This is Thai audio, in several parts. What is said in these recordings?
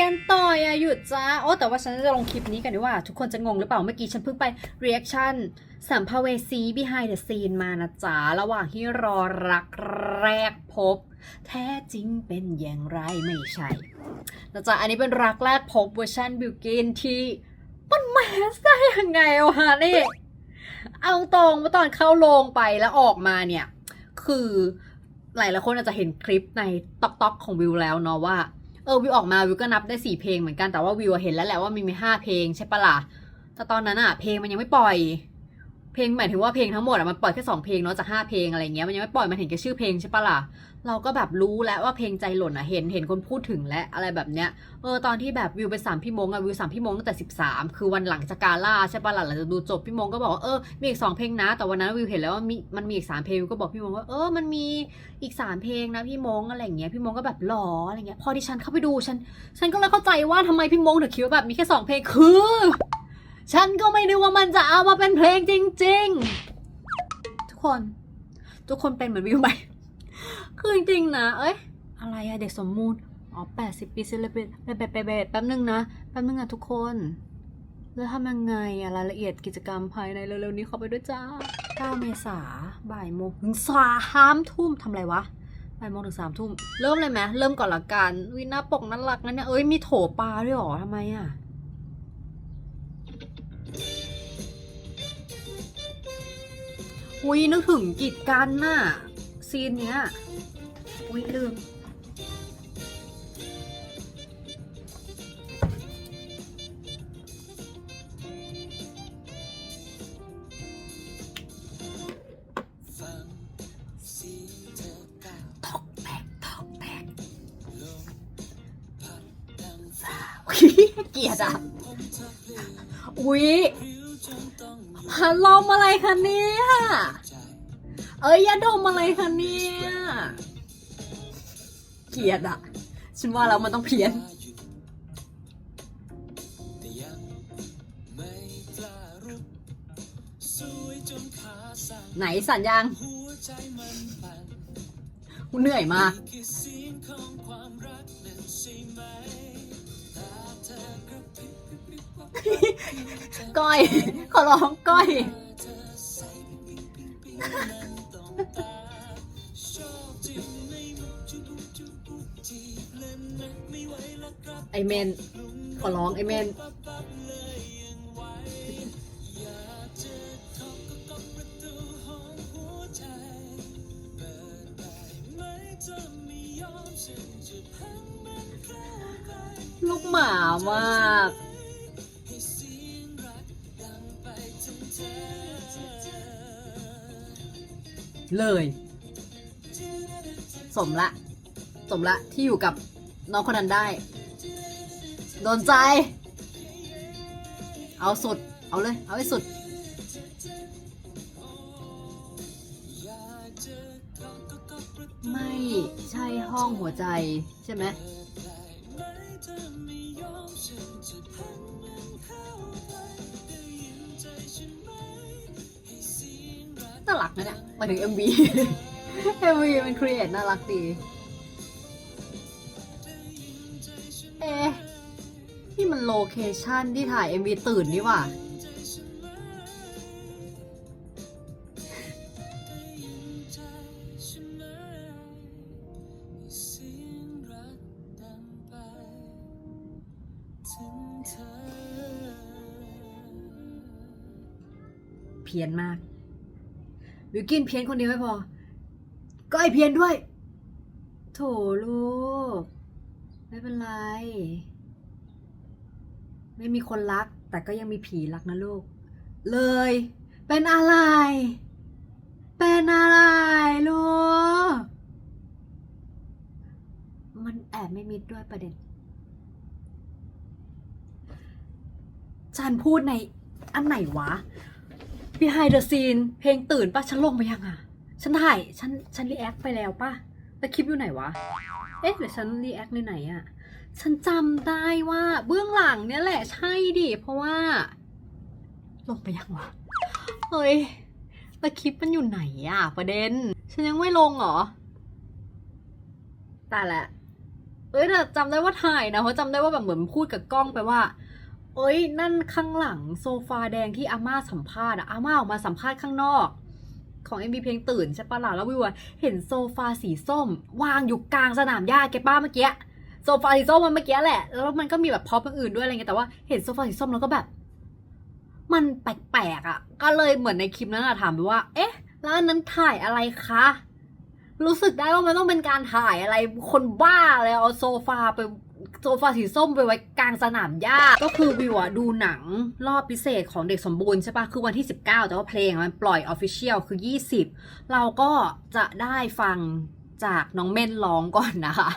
กันต่ออย่าหยุดจ้าโอ้แต่ว่าฉันจะลงคลิปนี้กันดีว่า ทุกคนจะงงหรือเปล่าเมื่อกี้ฉันเพิ่งไป reaction สัมภเวสี behind the scene มานะจ๊ะระหว่างที่รอรักแรกพบ แท้จริงเป็นอย่างไรไม่ใช่นะจ๊ะอันนี้เป็นรักแรกพบเวอร์ชันบิวกินที่มันแมสได้ยังไงวะนี่เอาตรงว่าตอนเข้าโรงไปแล้วออกมาเนี่ย คือหลายหลายคนอาจจะเห็นคลิปในต็อกต็อกของวิวแล้วเนาะว่า เออวิวออกมาวิวก็นับได้สี่เพลงเหมือนกันแต่ว่าวิวเห็นแล้วแหละว่ามีมีห้าเพลงใช่ปะล่ะแต่ตอนนั้นอะเพลงมันยังไม่ปล่อย เพลงหมายถึงว่าเพลงทั้งหมดอะมันปล่อยแค่สองเพลงเนาะจากห้าเพลงอะไรเงี้ยมันยังไม่ปล่อยมันเห็นแค่ชื่อเพลงใช่ปะล่ะ เราก็แบบรู้แล้วว่าเพลงใจหล่นอะเห็นเห็นคนพูดถึงและอะไรแบบเนี้ยเออตอนที่แบบวิวไปสามพี่มงอะวิวสามพี่มงตั้งแต่สิบสามคือวันหลังจากกาล่าใช่ปะล่ะหลังจากดูจบพี่มงก็บอกว่าเออมีอีกสองเพลงนะ แต่วันนั้นวิวเห็นแล้วว่ามีมันมีอีกสามเพลงวิวก็บอกพี่มงว่าเออมันมีอีกสามเพลงนะพี่มงอะไรเงี้ยพี่มงก็แบบหล่ออะไรเงี้ยพอที่ฉันเข้าไปดูฉัน ฉันก็เลยเข้าใจว่าทำไมพี่มงถึงคิดว่าแบบมีแค่สองเพลงคือ ฉันก็ไม่นึกว่ามันจะเอามาเป็นเพลงจริง ๆ ทุกคน ทุกคนเป็นเหมือนวิวไหม คือจริงๆนะ เอ้ย อะไรอะเด็กสมมูลอ๋อแปดสิบปีเซเลบเรตแปบแป๊บแป๊บแป๊บนึงนะ แป๊บนึงอะทุกคน แล้วทำยังไงอะรายละเอียดกิจกรรมภายในเร็วๆนี้เข้าไปด้วยจ้า9เมษาบ่ายโมงถึงสามทุ่มทำอะไรวะบ่ายโมงถึงสามทุ่ม เริ่มเลยไหมเริ่มก่อนละกันวินาปกน่ารักนะเนี่ยเอ้ยมีโถปลาด้วยหรอทำไมอะอุ้ยนึกถึงกีดกันน่ะ ซีนเนี้ย อุ้ยลืมฟังเสียงเธอก้าวตอกแตกตอกแตกลมพัดดังฟ้าอุ๊ยเกลียดอะผมเธอเพลียอุ้ยผิวจนต้องพัดลมอะไรคะเนี่ยใจ เอ้ยยาดมอะไรคะเนี่ย เกลียดอะฉันว่าแล้วมันต้องเพี้ยน ไหนสัญญาณกูเหนื่อยมากก้อย ขอร้องก้อย ไอเมน ขอร้องไอเมน ลูกหมามากเลย สมละ สมละที่อยู่กับน้องคนนั้นได้ โดนใจ เอาสุด เอาเลย เอาให้สุด ไม่ใช่ห้องหัวใจใช่ไหมน่ารักนะเนี่ยมาถึง MV MV มันครีเอทน่ารักดี มันโลเคชั่นที่ถ่าย MV ตื่นนี่ว่าเพี้ยนมาก วิวกินเพี้ยนคนเดียวไม่พอ ก็ไอเพี้ยนด้วย โถลูก ไม่เป็นไร ไม่มีคนรัก แต่ก็ยังมีผีรักนะลูก เลย เป็นอะไร เป็นอะไรลูก มันแอบไม่มิดด้วยประเด็นฉันพูดในอันไหนวะ Behind the scene เพลงตื่นปะฉันลงไปยังอะ ฉันถ่าย ฉัน ฉันรีแอคไปแล้วปะแต่คลิปอยู่ไหนวะ เอ๊ะหรือฉันรีแอคในไหนอะ ฉันจำได้ว่าเบื้องหลังเนี่ยแหละใช่ดิ เพราะว่า ลงไปยังวะ เฮ้ยแต่คลิปมันอยู่ไหนอะประเด็น ฉันยังไม่ลงเหรอตายละเอ้ยแต่จำได้ว่าถ่ายนะเพราะจำได้ว่าแบบเหมือนพูดกับกล้องไปว่า เอ้ย นั่นข้างหลังโซฟาแดงที่อาม่าสัมภาษณ์อะอาม่าออกมาสัมภาษณ์ข้างนอก ของ MV เพลงตื่นใช่ปะล่ะแล้ววิวเห็นโซฟาสีส้ม วางอยู่กลางสนามหญ้าแกป้าเมื่อกี้ โซฟาสีส้มมันเมื่อกี้แหละ แล้วมันก็มีแบบพร็อพอื่นด้วยอะไรเงี้ย แต่ว่าเห็นโซฟาสีส้มแล้วก็แบบ มันแปลกๆอะก็เลยเหมือนในคลิปนั้นอะถามไปว่า เอ๊ะ แล้วอันนั้นถ่ายอะไรคะ รู้สึกได้ว่ามันต้องเป็นการถ่ายอะไร คนบ้าเลยเอาโซฟาไปโซฟาสีส้มไปไว้กลางสนามหญ้า ก็คือวิวอะดูหนังรอบพิเศษของเด็กสมบูรณ์ใช่ปะคือวันที่ 19 แต่ว่าเพลงมันปล่อยออฟฟิเชียลคือ 20 เราก็จะได้ฟัง จากน้องเม่นร้องก่อนนะคะ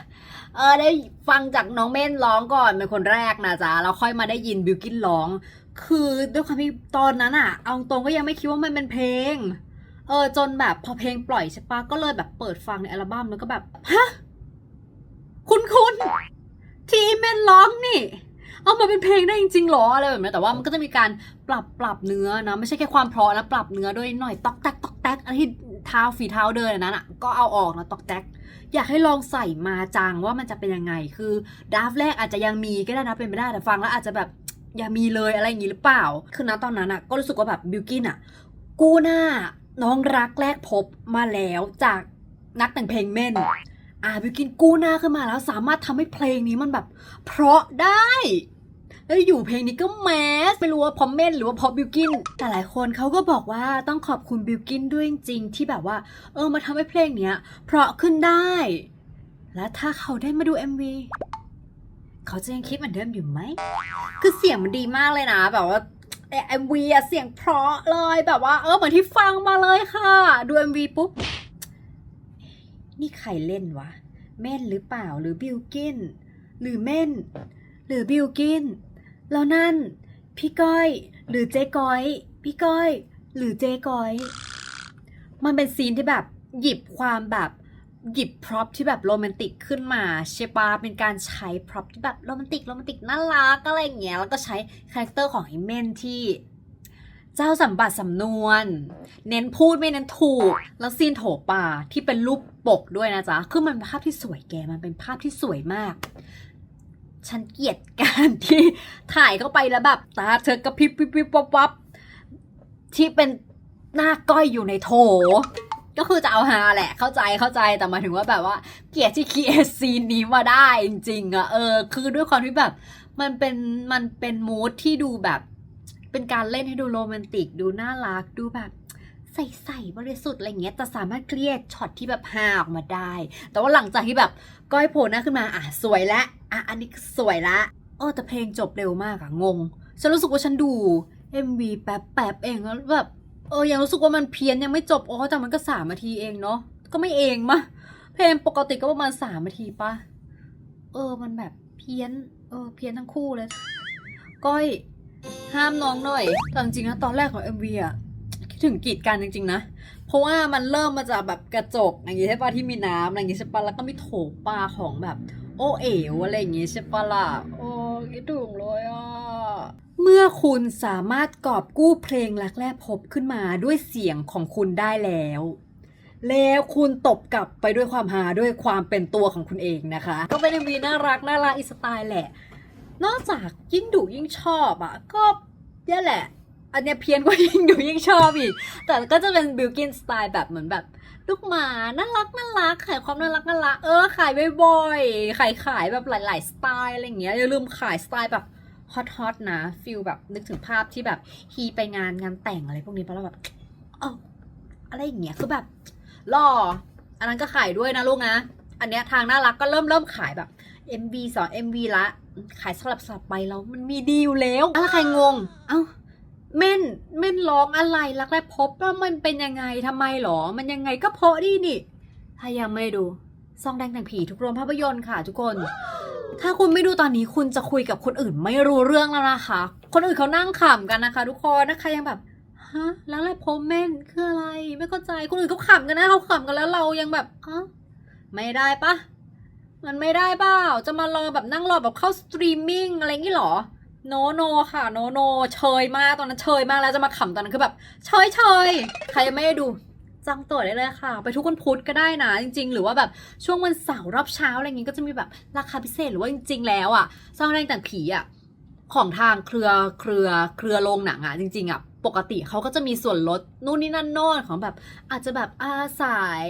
เออได้ฟังจากน้องเม่นร้องก่อนเป็นคนแรกนะจ๊ะแล้วค่อยมาได้ยินบิวกินร้อง คือด้วยความที่ตอนนั้นอะเอาตรงก็ยังไม่คิดว่ามันเป็นเพลง เออจนแบบพอเพลงปล่อยใช่ปะก็เลยแบบเปิดฟังในอัลบั้มแล้วก็แบบฮะคุณคุณทีแมนร้องนี่เอามาเป็นเพลงได้จริงๆหรออะไรแบบนี้แต่ว่ามันก็จะมีการปรับปรับเนื้อนะไม่ใช่แค่ความเพราะนะปรับเนื้อด้วยหน่อยตอกแตกตอกแตกอันที่ เท้าฝีเท้าเดินนั้นอะก็เอาออกนะตอกแตกอยากให้ลองใส่มาจังว่ามันจะเป็นยังไง คือดราฟแรกอาจจะยังมีก็ได้นะเป็นไปได้แต่ฟังแล้วอาจจะแบบอย่ามีเลยอะไรอย่างนี้หรือเปล่า คือณตอนนั้นอะก็รู้สึกว่าแบบบิวกินอะกู้หน้าน้องรักแรกพบมาแล้วจากนักแต่งเพลงเม่นอ่าบิวกินกู้หน้าขึ้นมาแล้วสามารถทำให้เพลงนี้มันแบบ เพราะได้ แล้วอยู่เพลงนี้ก็แมสไม่รู้ว่าเพราะเม่นหรือว่าเพราะบิวกิน แต่หลายคนเขาก็บอกว่าต้องขอบคุณบิวกินด้วยจริงที่แบบว่า เออมาทำให้เพลงเนี้ยเพราะขึ้นได้ และถ้าเขาได้มาดู MV เขาจะยังคิดเหมือนเดิมอยู่ไหม คือเสียงมันดีมากเลยนะ แบบว่าเอ็มวีอะเสียงเพราะเลยแบบว่า เออเหมือนที่ฟังมาเลยค่ะ ดู MV ปุ๊บ นี่ใครเล่นวะ เม่นหรือเปล่าหรือบิลกิน หรือเม่น หรือบิลกิน แล้วนั่น พี่ก้อย หรือเจ๊ก้อย พี่ก้อย หรือเจ๊ก้อย มันเป็นซีนที่แบบหยิบความแบบหยิบพร็อพที่แบบโรแมนติกขึ้นมาใช่ปะเป็นการใช้พร็อพที่แบบโรแมนติกโรแมนติกน่ารักอะไรอย่างเงี้ยแล้วก็ใช้คาแรคเตอร์ของไอ้เมนที่ เจ้าสัมบัติสำนวน เน้นพูดไม่เน้นถูก แล้วซีนโถป่าที่เป็นรูปปกด้วยนะจ๊ะคือมันเป็นภาพที่สวยแกมันเป็นภาพที่สวยมาก ฉันเกลียดการที่ถ่ายเข้าไปแล้วแบบตาเธอกระพริบวิบวิบวับวับที่เป็นหน้าก้อยอยู่ในโถ ก็คือจะเอาฮาแหละเข้าใจเข้าใจแต่มาถึงว่าแบบว่า เกลียดที่คีเอซีนนี้มาได้จริงๆอะเออ คือด้วยความที่แบบ มันเป็นมันเป็นมูทที่ดูแบบ เป็นการเล่นให้ดูโรแมนติกดูน่ารักดูแบบ ใส่ๆบริสุทธิ์อะไรเงี้ยแต่สามารถเคลียร์ช็อตที่แบบฮาออกมาได้ แต่ว่าหลังจากที่แบบก้อยโผล่หน้าขึ้นมาอะสวยละอะอันนี้สวยละเออแต่เพลงจบเร็วมากอะงงฉันรู้สึกว่าฉันดู MV แป๊บแป๊บๆเองแล้วแบบเออยังรู้สึกว่ามันเพี้ยนยังไม่จบอ๋อแต่มันก็สามนาทีเองเนาะก็ไม่เองมะเพลงปกติก็ประมาณสามนาทีปะเออมันแบบเพี้ยนเออเพี้ยนทั้งคู่เลย ก้อยห้ามน้องหน่อยแต่จริงๆนะตอนแรกของ MV อะ ถึงกีดกันจริงๆนะ เพราะว่ามันเริ่มมาจากแบบกระจกอย่างงี้ใช่ปะที่มีน้ำอะไรอย่างงี้ใช่ปะแล้วก็มีโถปลาของแบบ โอเอ๋วอะไรอย่างงี้ใช่ปะล่ะโอ้คิดถึงเลยอะเมื่อคุณสามารถกอบกู้เพลงรักแรกพบขึ้นมาด้วยเสียงของคุณได้แล้ว แล้วคุณตบกลับไปด้วยความฮาด้วยความเป็นตัวของคุณเองนะคะ ก็เป็น MV น่ารักน่ารักอีสไตล์แหละ นอกจากยิ่งดุยิ่งชอบอะก็เนี่ยแหละ อันเนี้ยเพี้ยนกว่ายิ่งดุยิ่งชอบอีก แต่ก็จะเป็นบิลกินสไตล์แบบเหมือนแบบ ลูกหมาน่ารักน่ารักขายความน่ารักน่ารักเออขายบ่อยๆขายขายแบบหลาย ๆ สไตล์อะไรอย่างเงี้ยอย่าลืมขายสไตล์แบบฮอตฮอตนะฟิลแบบนึกถึงภาพที่แบบฮีไปงานงานแต่งอะไรพวกนี้ไปแล้วแบบเอออะไรอย่างเงี้ยคือแบบหล่ออันนั้นก็ขายด้วยนะลูกนะ อันเนี้ยทางน่ารักก็เริ่มเริ่มขายแบบ MV สอน MV ละ ขายสลับสลับไปแล้วมันมีดีลแล้วอะไรใครงง เอ้า เม่นเม่นร้องอะไรรักแรกพบแล้วมันเป็นยังไงทำไมหรอ มันยังไงก็เพราะดีนี่ ถ้ายังไม่ดูซองแดงแต่งผีทุกโรงภาพยนตร์ค่ะ ทุกคน ถ้าคุณไม่ดูตอนนี้คุณจะคุยกับคนอื่นไม่รู้เรื่องแล้วนะคะ คนอื่นเขานั่งขำกันนะคะ ทุกคนนะคะยังแบบฮะแล้วอะไรพบเม่นคืออะไรไม่เข้าใจคนอื่นเขาขำกันนะเขาขำกันแล้วเรายังแบบอ๋อไม่ได้ปะมันไม่ได้เปล่าจะมารอแบบนั่งรอแบบเข้าสตรีมมิ่งอะไรงี้หรอ โนโนค่ะ โนโนเชยมากตอนนั้นเชยมากแล้วจะมาขำตอนนั้นคือแบบเชยเชยใครยังไม่ได้ดูจองตั๋วได้เลยค่ะ ไปทุกวันพุธก็ได้นะ จริง ๆ หรือว่าแบบช่วงวันเสาร์รอบเช้าอะไรอย่างงี้ก็จะมีแบบราคาพิเศษหรือว่าจริง ๆ แล้วอะซองแดงแต่งผีอะของทางเครือเครือเครือโรงหนังอะจริง ๆอะปกติเขาก็จะมีส่วนลดนู่นนี่นั่นโน่นของแบบอาจจะแบบอาสาย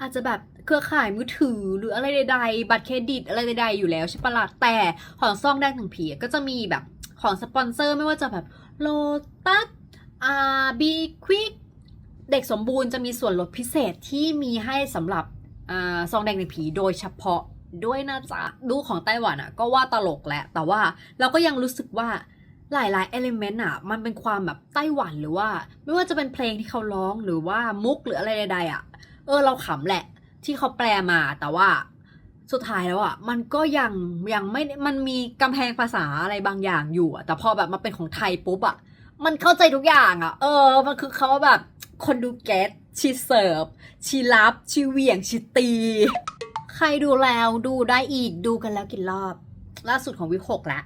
อาจจะแบบเครือข่ายมือถือหรืออะไรใดๆ บัตรเครดิตอะไรใดๆอยู่แล้วใช่ปะล่ะแต่ของซองแดงถึงผีก็จะมีแบบของสปอนเซอร์ไม่ว่าจะแบบโลตัสอ่าบีควิกเด็กสมบูรณ์จะมีส่วนลดพิเศษที่มีให้สำหรับอ่าซองแดงถึงผีโดยเฉพาะด้วยนะจ๊ะดูของไต้หวันอะก็ว่าตลกแหละ แต่ว่าเราก็ยังรู้สึกว่าหลายๆเอลิเมนต์อะ มันเป็นความแบบไต้หวันหรือว่า ไม่ว่าจะเป็นเพลงที่เขาร้องหรือว่ามุกหรืออะไรใดๆอะ เออเราขำแหละ ที่เขาแปลมาแต่ว่าสุดท้ายแล้วอะมันก็ยังยังไม่มันมีกำแพงภาษาอะไรบางอย่างอยู่อะแต่พอแบบมาเป็นของไทยปุ๊บอะมันเข้าใจทุกอย่างอะเออ มันคือเขาแบบคนดูเก็ตชีเสิร์ฟชีรับชีเหวี่ยงชีตี ใครดูแล้วดูได้อีกดูกันแล้วกี่รอบ ล่าสุดของวิหกล้ว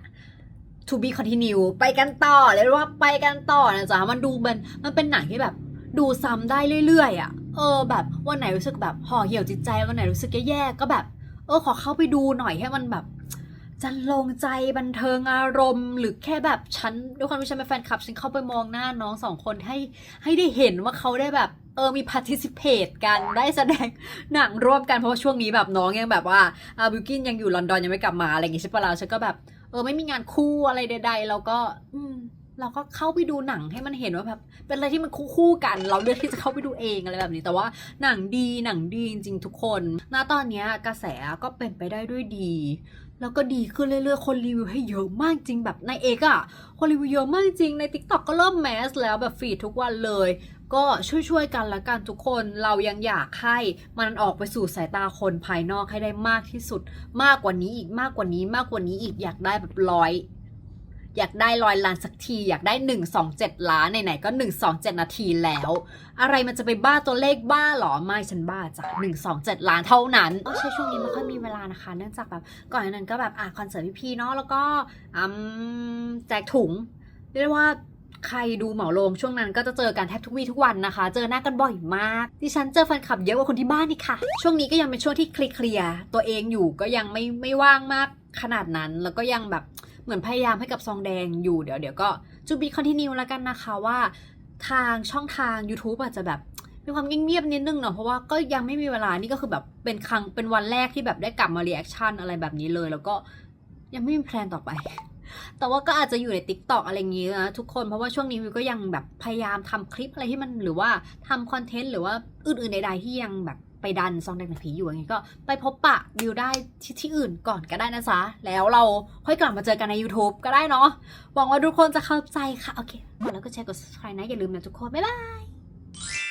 to be continue ไปกันต่อเลยว่าไปกันต่อนะจ๊ะมันดูมันมันเป็นหนังที่แบบ ดูซ้ำได้เรื่อยๆอะ เออแบบวันไหนรู้สึกแบบห่อเหี่ยวจิตใจวันไหนรู้สึกแย่ๆก็แบบ เออขอเข้าไปดูหน่อยให้มันแบบจะลงใจบันเทิงอารมณ์หรือแค่แบบฉันด้วยความที่ฉันเป็นแฟนคลับฉันเข้าไปมองหน้าน้องสองคนให้ให้ได้เห็นว่าเขาได้แบบ เออมี participate กันได้แสดงหนังร่วมกันเพราะว่าช่วงนี้แบบน้องยังแบบว่าอาบิวกินยังอยู่ลอนดอนยังไม่กลับมาอะไรอย่างงี้ใช่ปะเราฉันก็แบบ เออไม่มีงานคู่อะไรใดๆเราก็ อืม เราก็เข้าไปดูหนังให้มันเห็นว่าแบบเป็นอะไรที่มันคู่ๆกัน เราเลือกที่จะเข้าไปดูเองอะไรแบบนี้ แต่ว่าหนังดีหนังดีจริงๆทุกคนณตอนนี้กระแสก็เป็นไปได้ด้วยดี แล้วก็ดีขึ้นเรื่อยๆ คนรีวิวให้เยอะมากจริงแบบในเอกอะคนรีวิวเยอะมากจริงใน t ิ k t o k ก็เริ่มแมสแล้วแบบฟีดทุกวันเลยก็ช่วยๆกันละกันทุกคนเรายังอยากให้มันออกไปสู่สายตาคนภายนอกให้ได้มากที่สุด มากกว่านี้อีกมากกว่านี้มากกว่านี้อีกอยากได้แบบร้อย อยากได้ร้อยล้านสักที อยากได้หนึ่งสองเจ็ดล้านไหนๆก็หนึ่งสองเจ็ดนาทีแล้ว อะไรมันจะไปบ้าตัวเลขบ้าหรอ ไม่ฉันบ้าจ้ะหนึ่งสองเจ็ดล้านเท่านั้นก็ใช่ช่วงนี้ไม่ค่อยมีเวลานะคะ เนื่องจากแบบก่อนหน้านั้นก็แบบอะคอนเสิร์ตพี่ๆเนาะแล้วก็อืมแจกถุงเรียกว่าใครดูเหมาลงช่วงนั้นก็จะเจอกันแทบทุกวี่ทุกวันนะคะ เจอหน้ากันบ่อยมาก ดิฉันเจอแฟนคลับเยอะกว่าคนที่บ้านนี่ค่ะ ช่วงนี้ก็ยังเป็นช่วงที่เคลียร์ตัวเองอยู่ก็ยังไม่ไม่ว่างมากขนาดนั้น แล้วก็ยังแบบ เหมือนพยายามให้กับซองแดงอยู่เดี๋ยวเดี๋ยวก็จูบีคอนติเนียแล้วกันนะคะว่าทางช่องทาง YouTube อาจจะแบบมีความเงียบๆนิดนึงเนาะเพราะว่าก็ยังไม่มีเวลานี่ก็คือแบบเป็นครั้งเป็นวันแรกที่แบบได้กลับมาเรีแอคชั่นอะไรแบบนี้เลย แล้วก็ยังไม่มีแพลนต่อไป แต่ว่าก็อาจจะอยู่ใน t ิ k t o k อะไรอย่างงี้นะทุกคนเพราะว่าช่วงนี้วิวก็ยังแบบพยายามทำคลิปอะไรที่มันหรือว่าทำคอนเทนต์หรือว่าอื่นๆใดๆที่ยังแบบ ไปดันซองแดงหนังผีอยู่อย่างงี้ก็ไปพบปะวิวได้ที่ที่อื่นก่อนก็ได้นะจ๊ะ แล้วเราค่อยกลับมาเจอกันใน YouTube ก็ได้เนาะหวังว่าทุกคนจะเข้าใจค่ะ โอเคแล้วก็แชร์กด subscribe นะ อย่าลืมนะทุกคน บ๊ายบาย